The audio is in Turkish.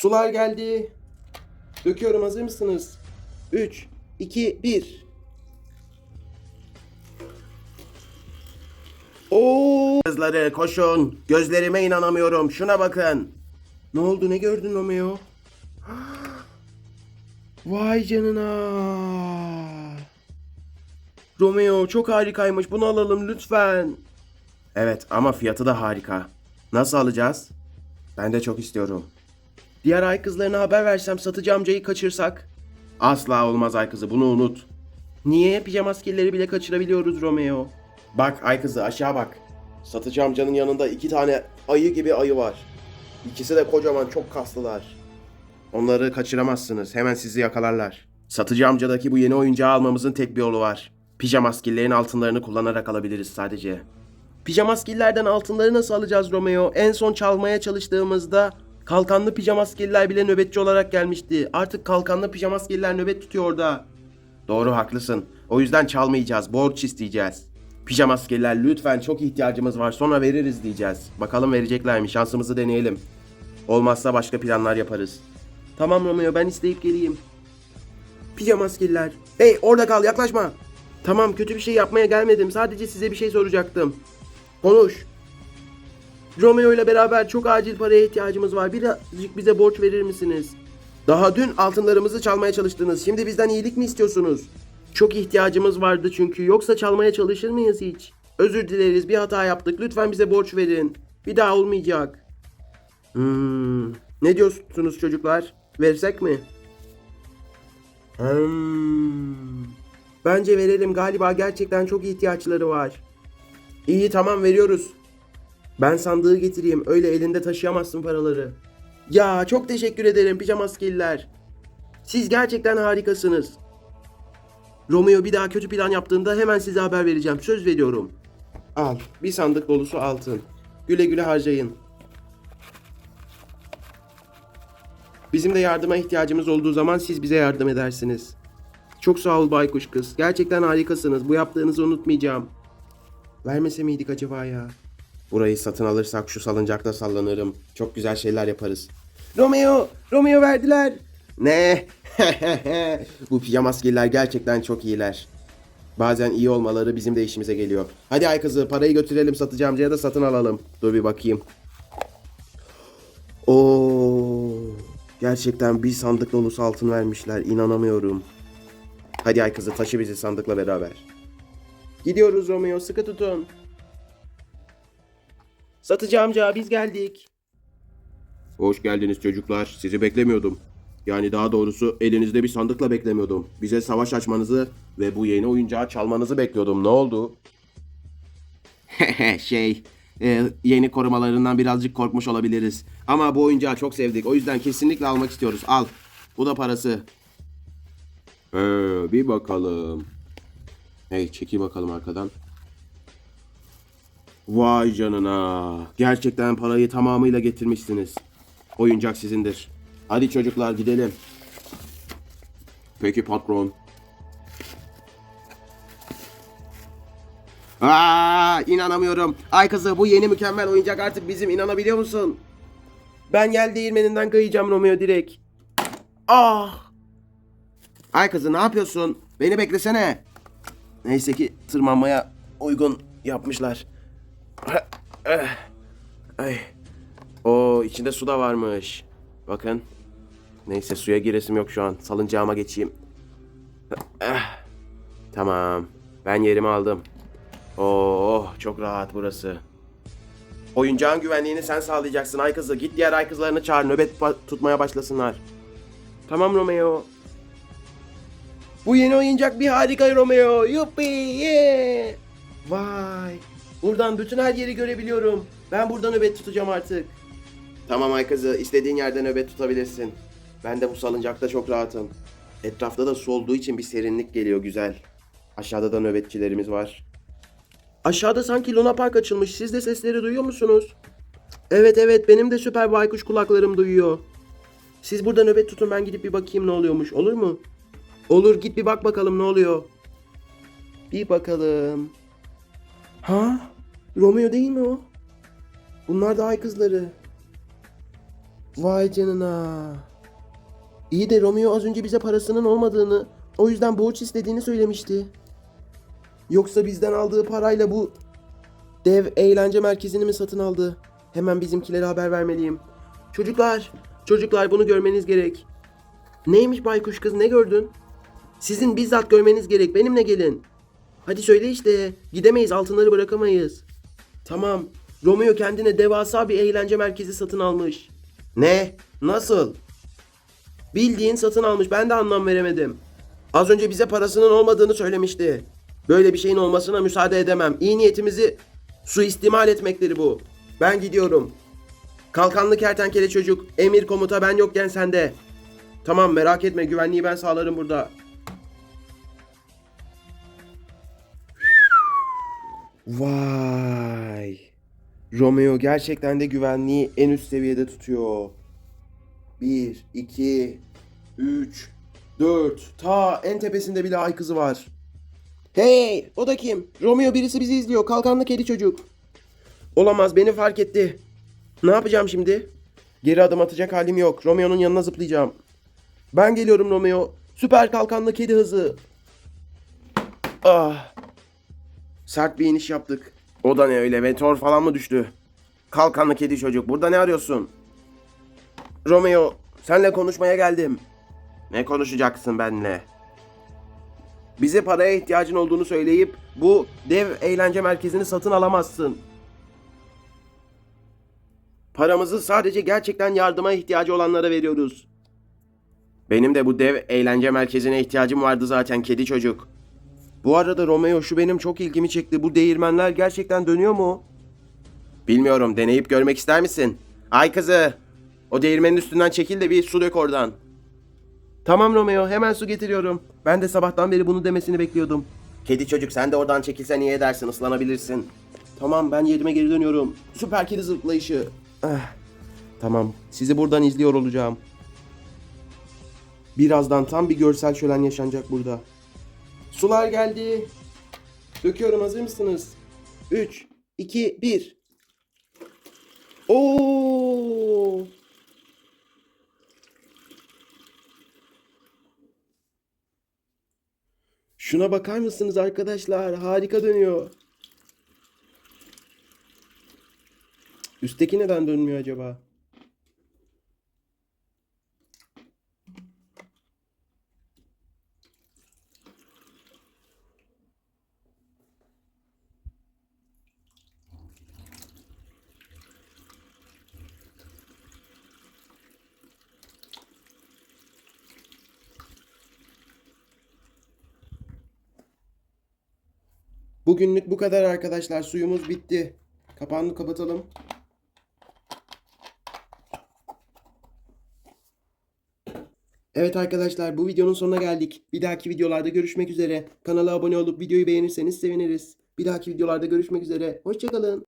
Sular geldi. Döküyorum hazır mısınız? 3, 2, 1. Oo! Kızları koşun. Gözlerime inanamıyorum. Şuna bakın. Ne oldu ne gördün Romeo? Vay canına. Romeo çok harikaymış. Bunu alalım lütfen. Evet ama fiyatı da harika. Nasıl alacağız? Ben de çok istiyorum. Diğer ay kızlarına haber versem satıcı amcayı kaçırsak? Asla olmaz ay kızı bunu unut. Niye? Pijama askerleri bile kaçırabiliyoruz Romeo. Bak ay kızı aşağı bak. Satıcı amcanın yanında iki tane ayı gibi ayı var. İkisi de kocaman çok kaslılar. Onları kaçıramazsınız. Hemen sizi yakalarlar. Satıcı amcadaki bu yeni oyuncağı almamızın tek bir yolu var. Pijama skillerin altınlarını kullanarak alabiliriz sadece. Pijama skillerden altınları nasıl alacağız Romeo? En son çalmaya çalıştığımızda kalkanlı pijama skiller bile nöbetçi olarak gelmişti. Artık kalkanlı pijama skiller nöbet tutuyor orada. Doğru haklısın. O yüzden çalmayacağız. Borç isteyeceğiz. Pijama skiller lütfen çok ihtiyacımız var sonra veririz diyeceğiz. Bakalım verecekler mi? Şansımızı deneyelim. Olmazsa başka planlar yaparız. Tamam Romeo ben isteyip geleyim. Pijama skiller. Hey orada kal yaklaşma. Tamam kötü bir şey yapmaya gelmedim. Sadece size bir şey soracaktım. Konuş. Romeo ile beraber çok acil paraya ihtiyacımız var. Birazcık bize borç verir misiniz? Daha dün altınlarımızı çalmaya çalıştınız. Şimdi bizden iyilik mi istiyorsunuz? Çok ihtiyacımız vardı çünkü. Yoksa çalmaya çalışır mıyız hiç? Özür dileriz. Bir hata yaptık. Lütfen bize borç verin. Bir daha olmayacak. Hmm. Ne diyorsunuz çocuklar? Versek mi? Hmm. Bence verelim. Galiba gerçekten çok ihtiyaçları var. İyi tamam veriyoruz. Ben sandığı getireyim. Öyle elinde taşıyamazsın paraları. Ya çok teşekkür ederim pijama skiller. Siz gerçekten harikasınız. Romeo bir daha kötü plan yaptığında hemen size haber vereceğim. Söz veriyorum. Al. Bir sandık dolusu altın. Güle güle harcayın. Bizim de yardıma ihtiyacımız olduğu zaman siz bize yardım edersiniz. Çok sağ ol baykuş kız. Gerçekten harikasınız. Bu yaptığınızı unutmayacağım. Vermese miydik acaba ya? Burayı satın alırsak şu salıncakta sallanırım. Çok güzel şeyler yaparız. Romeo! Romeo verdiler. Ne? Bu pijamaskiller gerçekten çok iyiler. Bazen iyi olmaları bizim de işimize geliyor. Hadi ay kızı parayı götürelim satıcı amcaya da satın alalım. Dur bir bakayım. Oo, gerçekten bir sandık dolusu altın vermişler. İnanamıyorum. Hadi ay kızı taşı bizi sandıkla beraber. Gidiyoruz Romeo sıkı tutun. Satıcı amca biz geldik. Hoş geldiniz çocuklar. Sizi beklemiyordum. Yani daha doğrusu elinizde bir sandıkla beklemiyordum. Bize savaş açmanızı ve bu yeni oyuncağı çalmanızı bekliyordum. Ne oldu? şey, e, yeni korumalarından birazcık korkmuş olabiliriz. Ama bu oyuncağı çok sevdik. O yüzden kesinlikle almak istiyoruz. Al. Bu da parası. Ee, bir bakalım. Hey çekil bakalım arkadan. Vay canına. Gerçekten parayı tamamıyla getirmişsiniz. Oyuncak sizindir. Hadi çocuklar gidelim. Peki patron. Aa, inanamıyorum. Ay kızı bu yeni mükemmel oyuncak artık bizim inanabiliyor musun? Ben yel değirmeninden kayacağım Romeo direkt. Ah! Ay kızı ne yapıyorsun? Beni beklesene. Neyse ki tırmanmaya uygun yapmışlar. Ay. O içinde su da varmış. Bakın. Neyse suya giresim yok şu an. Salıncağıma geçeyim. Tamam. Ben yerimi aldım. Oh çok rahat burası. Oyuncağın güvenliğini sen sağlayacaksın ay kızı. Git diğer ay kızlarını çağır nöbet tutmaya başlasınlar. Tamam Romeo. Bu yeni oyuncak bir harika Romeo. Yuppi yeah. Vay. Buradan bütün her yeri görebiliyorum. Ben burada nöbet tutacağım artık. Tamam ay kızı. istediğin yerde nöbet tutabilirsin. Ben de bu salıncakta çok rahatım. Etrafta da su olduğu için bir serinlik geliyor güzel. Aşağıda da nöbetçilerimiz var. Aşağıda sanki Luna Park açılmış. Siz de sesleri duyuyor musunuz? Evet evet benim de süper baykuş kulaklarım duyuyor. Siz burada nöbet tutun ben gidip bir bakayım ne oluyormuş. Olur mu? Olur git bir bak bakalım ne oluyor. Bir bakalım. Ha? Romeo değil mi o? Bunlar da ay kızları. Vay canına. İyi de Romeo az önce bize parasının olmadığını, o yüzden borç istediğini söylemişti. Yoksa bizden aldığı parayla bu dev eğlence merkezini mi satın aldı? Hemen bizimkilere haber vermeliyim. Çocuklar, çocuklar bunu görmeniz gerek. Neymiş baykuş kız ne gördün? Sizin bizzat görmeniz gerek. Benimle gelin. Hadi söyle işte. Gidemeyiz altınları bırakamayız. Tamam. Romeo kendine devasa bir eğlence merkezi satın almış. Ne? Nasıl? Bildiğin satın almış. Ben de anlam veremedim. Az önce bize parasının olmadığını söylemişti. Böyle bir şeyin olmasına müsaade edemem. İyi niyetimizi suistimal etmekleri bu. Ben gidiyorum. Kalkanlı kertenkele çocuk. Emir komuta ben yokken sende. Tamam merak etme güvenliği ben sağlarım burada. Vay. Romeo gerçekten de güvenliği en üst seviyede tutuyor. 1, 2, 3, 4. Ta en tepesinde bile ay kızı var. Hey! O da kim? Romeo birisi bizi izliyor. Kalkanlı kedi çocuk. Olamaz beni fark etti. Ne yapacağım şimdi? Geri adım atacak halim yok. Romeo'nun yanına zıplayacağım. Ben geliyorum Romeo. Süper kalkanlı kedi hızı. Ah. Sert bir iniş yaptık. O da ne öyle? Meteor falan mı düştü? Kalkanlı kedi çocuk. Burada ne arıyorsun? Romeo, senle konuşmaya geldim. Ne konuşacaksın benimle? Bize paraya ihtiyacın olduğunu söyleyip bu dev eğlence merkezini satın alamazsın. Paramızı sadece gerçekten yardıma ihtiyacı olanlara veriyoruz. Benim de bu dev eğlence merkezine ihtiyacım vardı zaten kedi çocuk. Bu arada Romeo şu benim çok ilgimi çekti. Bu değirmenler gerçekten dönüyor mu? Bilmiyorum. Deneyip görmek ister misin? Ay kızı. O değirmenin üstünden çekil de bir su dök oradan. Tamam Romeo. Hemen su getiriyorum. Ben de sabahtan beri bunu demesini bekliyordum. Kedi çocuk sen de oradan çekilsen iyi edersin. ıslanabilirsin. Tamam ben yerime geri dönüyorum. Süper kedi zıplayışı. Ah, tamam. Sizi buradan izliyor olacağım. Birazdan tam bir görsel şölen yaşanacak burada. Sular geldi. Döküyorum hazır mısınız? 3, 2, 1. Oo! Şuna bakar mısınız arkadaşlar? Harika dönüyor. Üstteki neden dönmüyor acaba? Bugünlük bu kadar arkadaşlar. Suyumuz bitti. Kapağını kapatalım. Evet arkadaşlar bu videonun sonuna geldik. Bir dahaki videolarda görüşmek üzere. Kanala abone olup videoyu beğenirseniz seviniriz. Bir dahaki videolarda görüşmek üzere. Hoşçakalın.